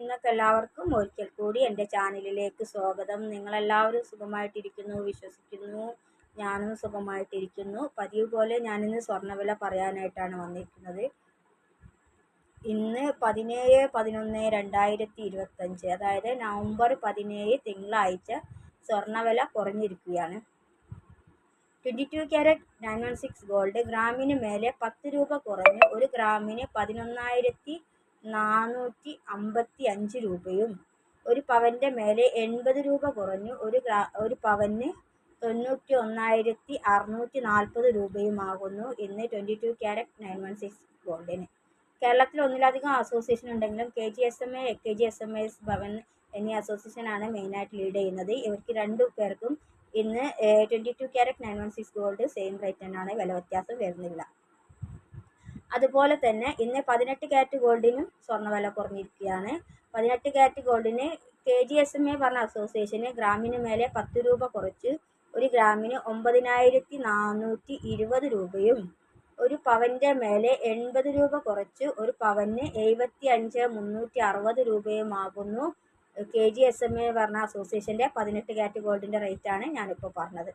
നിങ്ങൾക്ക് എല്ലാവർക്കും ഒരിക്കൽ കൂടി എന്റെ ചാനലിലേക്ക് സ്വാഗതം. നിങ്ങളെല്ലാവരും സുഖമായിട്ടിരിക്കുന്നു വിശ്വസിക്കുന്നു. ഞാനും സുഖമായിട്ടിരിക്കുന്നു. പതിവ് പോലെ ഞാനിന്ന് സ്വർണവില പറയാനായിട്ടാണ് വന്നിരിക്കുന്നത്. ഇന്ന് പതിനേഴ് പതിനൊന്ന് രണ്ടായിരത്തി ഇരുപത്തഞ്ച് അതായത് നവംബർ പതിനേഴ് തിങ്കളാഴ്ച സ്വർണവില കുറഞ്ഞിരിക്കുകയാണ്. Twenty two carat nine one six gold ഗ്രാമിന് മേലെ പത്ത് രൂപ കുറഞ്ഞ് ഒരു ഗ്രാമിന് പതിനൊന്നായിരത്തി നാനൂറ്റി അമ്പത്തി അഞ്ച് രൂപയും ഒരു പവന്റെ മേലെ എൺപത് രൂപ കുറഞ്ഞു ഒരു ഗ്രാ ഒരു പവന് തൊണ്ണൂറ്റി ഒന്നായിരത്തി അറുന്നൂറ്റി നാൽപ്പത് രൂപയുമാകുന്നു ഇന്ന് twenty two carat nine one six ഗോൾഡിന്. കേരളത്തിൽ ഒന്നിലധികം അസോസിയേഷൻ ഉണ്ടെങ്കിലും K G S M A K G S M S Bhavan എന്നീ അസോസിയേഷനാണ് മെയിനായിട്ട് ലീഡ് ചെയ്യുന്നത്. ഇവർക്ക് രണ്ടു പേർക്കും ഇന്ന് twenty two carat nine one six gold same rate തന്നെയാണ്. വില വ്യത്യാസം വരുന്നില്ല. അതുപോലെ തന്നെ ഇന്ന് പതിനെട്ട് ക്യാരറ്റ് ഗോൾഡിനും സ്വർണവില കുറഞ്ഞിരിക്കുകയാണ്. പതിനെട്ട് carat ഗോൾഡിന് K G S M A പറഞ്ഞ അസോസിയേഷന് ഗ്രാമിന് മേലെ പത്ത് രൂപ കുറച്ച് ഒരു ഗ്രാമിന് ഒമ്പതിനായിരത്തി നാനൂറ്റി ഇരുപത് രൂപയും ഒരു പവന്റെ മേലെ എൺപത് രൂപ കുറച്ച് ഒരു പവന് എഴുപത്തി അഞ്ച് മുന്നൂറ്റി അറുപത് രൂപയുമാകുന്നു. K G S M A പറഞ്ഞ അസോസിയേഷന്റെ പതിനെട്ട് കാറ്റ് ഗോൾഡിന്റെ റേറ്റാണ് ഞാനിപ്പോൾ പറഞ്ഞത്.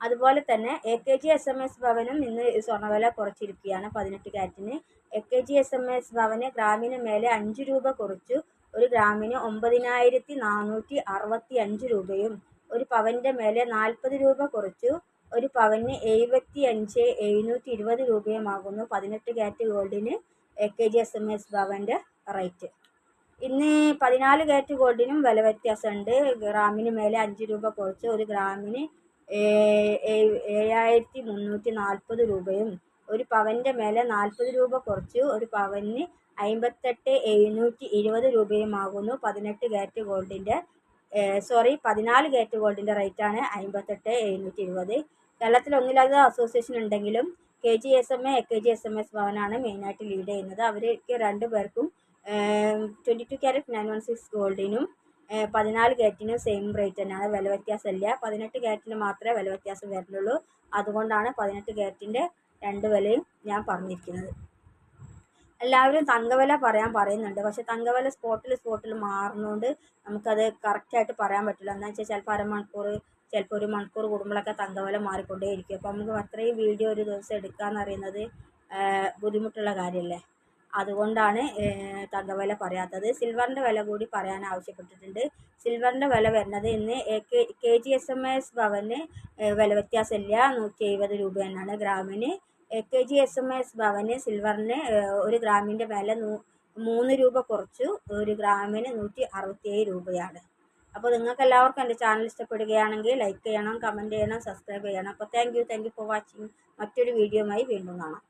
അതുപോലെ തന്നെ A K G S M S ഭവനും ഇന്ന് സ്വർണവില കുറച്ചിരിക്കുകയാണ് പതിനെട്ട് ക്യാരറ്റിന് A K G S M S ഭവന് ഗ്രാമിന് മേലെ അഞ്ച് രൂപ കുറച്ചു. ഒരു ഗ്രാമിന് ഒമ്പതിനായിരത്തി നാനൂറ്റി അറുപത്തി അഞ്ച് രൂപയും. ഒരു പവന്റെ മേലെ നാൽപ്പത് രൂപ കുറച്ചു. ഒരു പവന് എഴുപത്തി അഞ്ച് എഴുന്നൂറ്റി ഇരുപത് രൂപയുമാകുന്നു പതിനെട്ട് carat ഗോൾഡിന് A K G S M S ഭവന്റെ rate. ഇന്ന് പതിനാല് ക്യാരറ്റ് ഗോൾഡിനും വില വ്യത്യാസമുണ്ട്. ഗ്രാമിന് മേലെ അഞ്ച് രൂപ കുറച്ച്. ഒരു ഗ്രാമിന് ഏഴായിരത്തി മുന്നൂറ്റി നാൽപ്പത് രൂപയും ഒരു പവന്റെ മേലെ നാൽപ്പത് രൂപ കുറച്ച്. ഒരു പവന് അമ്പത്തെട്ട് എഴുന്നൂറ്റി ഇരുപത് രൂപയുമാകുന്നു. പതിനെട്ട് ക്യാരറ്റ് ഗോൾഡിന്റെ സോറി പതിനാല് കാരറ്റ് ഗോൾഡിന്റെ റേറ്റാണ് അമ്പത്തെട്ട് എഴുന്നൂറ്റി ഇരുപത് കേരളത്തിൽ ഒന്നിലധികം അസോസിയേഷൻ ഉണ്ടെങ്കിലും K G S M A A K G S M S ഭവനാണ് മെയിനായിട്ട് ലീഡ് ചെയ്യുന്നത്. അവർക്ക് രണ്ട് പേർക്കും twenty two carat nine one six ഗോൾഡിനും പതിനാല് ക്യാരറ്റിനും സെയിം റേറ്റ് തന്നെയാണ് വില വ്യത്യാസമില്ല പതിനെട്ട് ക്യാരറ്റിന് മാത്രമേ വില വ്യത്യാസം വരുന്നുള്ളൂ. അതുകൊണ്ടാണ് പതിനെട്ട് ക്യാരറ്റിന്റെ രണ്ട് വിലയും ഞാൻ പറഞ്ഞിരിക്കുന്നത്. എല്ലാവരും തങ്കവില പറയാൻ പറയുന്നുണ്ട്. പക്ഷേ തങ്കവില സ്പോട്ടിൽ സ്പോട്ടിൽ മാറുന്നതുകൊണ്ട് നമുക്കത് കറക്റ്റായിട്ട് പറയാൻ പറ്റില്ല. എന്താ വെച്ചാൽ ചിലപ്പോൾ അരമണിക്കൂർ ചിലപ്പോൾ ഒരു മണിക്കൂർ കൂടുമ്പോഴൊക്കെ തങ്കവില മാറിക്കൊണ്ടേയിരിക്കും. അപ്പോൾ നമുക്ക് അത്രയും വീഡിയോ ഒരു ദിവസം എടുക്കാമെന്ന് പറയുന്നത് ബുദ്ധിമുട്ടുള്ള കാര്യമല്ലേ അതുകൊണ്ടാണ് തങ്കവില പറയാത്തത്. സിൽവറിന്റെ വില കൂടി പറയാൻ ആവശ്യപ്പെട്ടിട്ടുണ്ട്. സിൽവറിന്റെ വില വരുന്നത് ഇന്ന് K G S M S ഭവന് വില വ്യത്യാസമില്ല. നൂറ്റി എഴുപത് രൂപ തന്നെയാണ് ഗ്രാമിന്. K G S M S ഭവന് സിൽവറിന് ഒരു ഗ്രാമിന്റെ വില മൂന്ന് രൂപ കുറച്ചു. ഒരു ഗ്രാമിന് നൂറ്റി അറുപത്തിയേഴ് രൂപയാണ്. അപ്പോൾ നിങ്ങൾക്ക് എല്ലാവർക്കും എന്റെ ചാനൽ ഇഷ്ടപ്പെടുകയാണെങ്കിൽ ലൈക്ക് ചെയ്യണം കമന്റ് ചെയ്യണം സബ്സ്ക്രൈബ് ചെയ്യണം. അപ്പോൾ thank you thank you for watching മറ്റൊരു വീഡിയോയുമായി വീണ്ടും കാണാം.